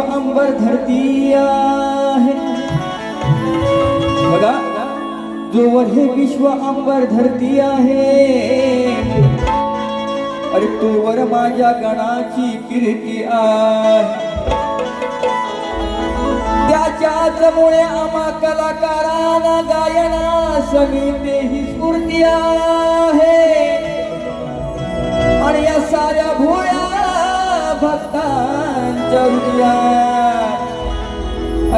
अंबर धरती आहे. बघा जोवर हे विश्व अंबर धरती आहे. अरे तोवर माझ्या गणाची कीर्ती आहे. त्याच्याच मुळे आम्हा कलाकारांना गायना सगळी ही स्फूर्ती आहे.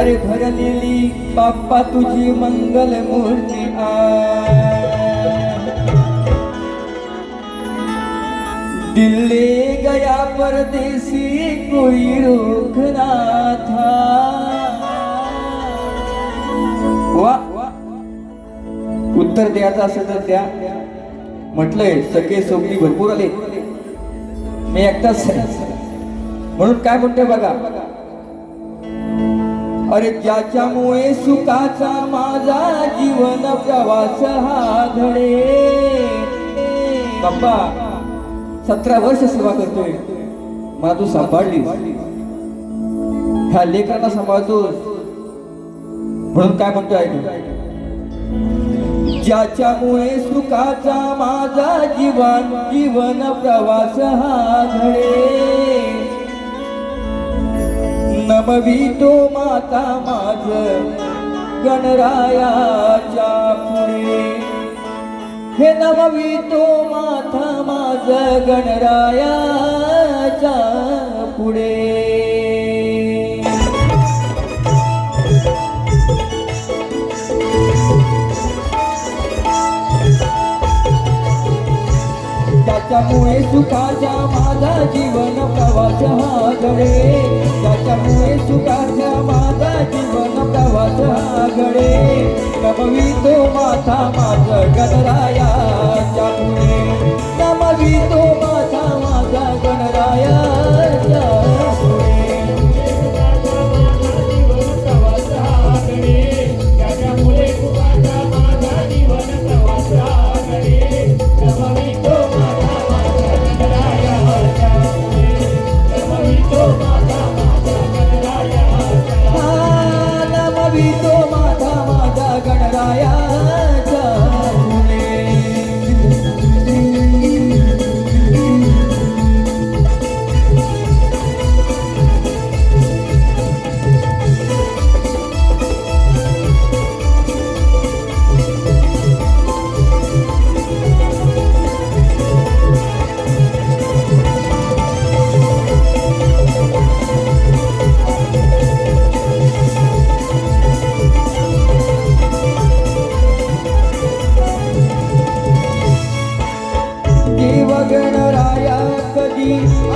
अरे भरलेली बाप्पा तुझी मंगल मूर्ती आहे. दिल्ली गया परदेसी कोई रोकना था वा. उत्तर द्यायचं असेल तर द्या. म्हटलंय सगळे सोबती भरपूर आले. मी एकटाच म्हणून काय म्हणतोय बघा? अरे ज्याच्यामुळे सुखाचा माझा जीवन प्रवास हा घडे. बाप्पा सतरा वर्ष सेवा करतोय. मला तू सांभाळली ह्या लेकरांना सांभाळतोस. म्हणून काय म्हणतो ऐक ज्याच्यामुळे सुखाचा माझा जीवन जीवन प्रवास हा घडे. नमवितो माता माझ गणरायाच्या पुढे. हे नमवितो माता माझ गणरायाच्या पुढे. त्याच्यामुळे सुखाचा माझा जीवन प्रवास हा घडे. त्याच्यामुळे सुखाचा माझा जीवन प्रवास हा नमवी तो माथा माझ गणरायाच्या नमवी तो माथा माझा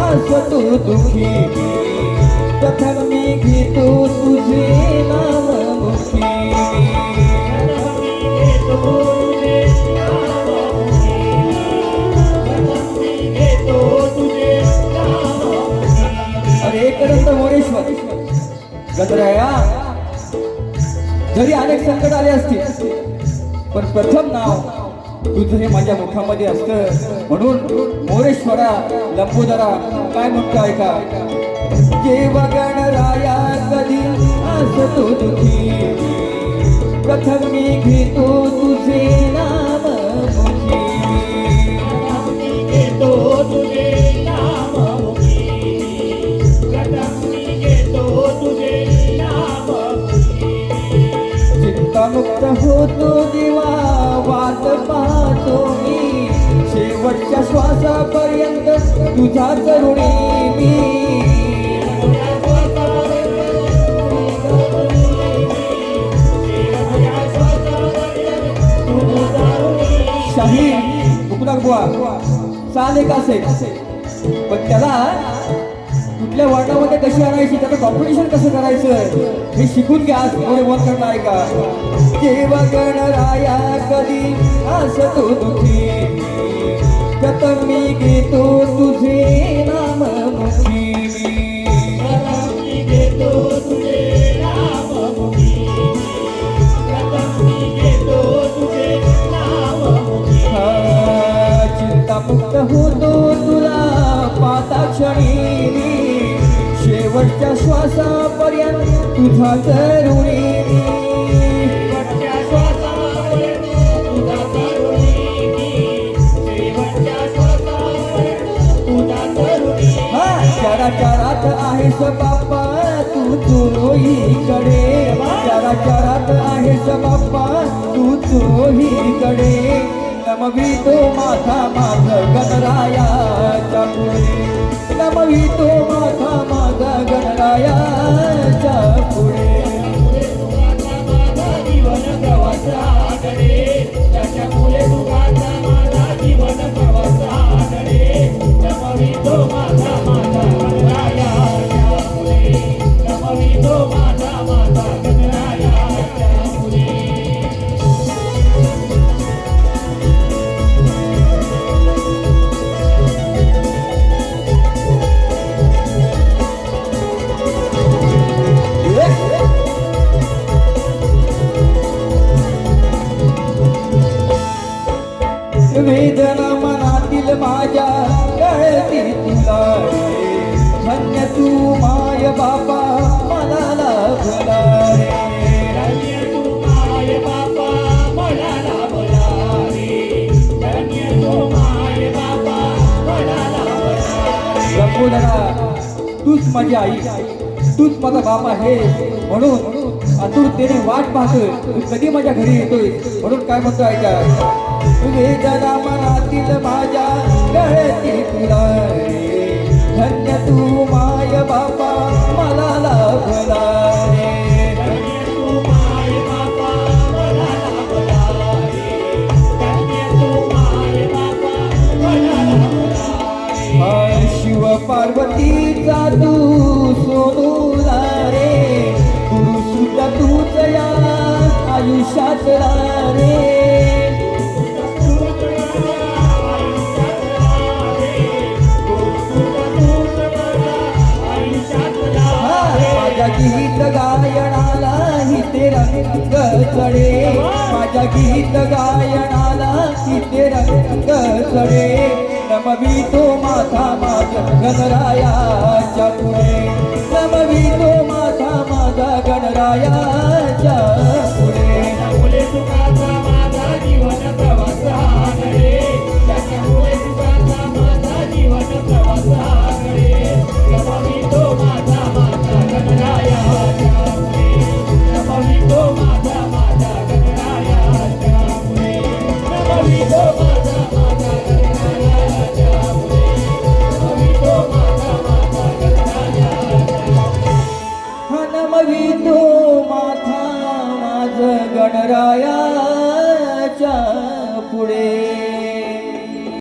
असतो दुखी प्रथम मी घेतो तुझे नाम मुखी अरे करंत मोरेश्वर गणराया जरी अनेक संकट आले असतील पण प्रथम नाव तुझं हे माझ्या मुखामध्ये असतं. म्हणून मोरेश्वरा लंबोदरा काय म्हणतो ऐका? देव गणराया कधी असतो दुखी? प्रथम मी घेतो तुझ्या करुणी मी शाही मुकुलाक बुवा. चाल एक असेल पण त्याला कुठल्या वर्णामध्ये कशी आणायची त्याचं कॉम्पिटिशन कसं करायचं हे शिकून घ्या. आज पुढे करणार आहे का? देव गणराया कधी असतो दुखी. प्रथम मी घेतो तुझे नाम मुखी। चिंतामुक्त होतो तुला पाता क्षणी शेवटच्या श्वासापर्यंत तुझा आहेस बाप्पा तू चोहीकडे चरा चरात आहेस बाप्पा तू चोहीकडे नमवी तो माथा माझ गणरायाच्या पुढे नमवी तो माथा माझा गणरायाच्या पुढे प्रवासाकडे माझी आई तूच माझा बाप आहे. म्हणून आतुरतेने वाट पाहतोय. तू कधी माझ्या घरी येतोय? म्हणून काय म्हणतो ऐका वेदना मनातील माझ्या कळती तुला धन्य तू माय बापा मला लाभला आयुष्यात रे हा, माझ्या गीत गायनाला हिते रंग चढे माझ्या गीत गायनाला हिते रंग चढे नमवी तो माथा माथा माझा गणरायाच्या पुढे. नमवी तो माथा माझा गणरायाच्या पुढे.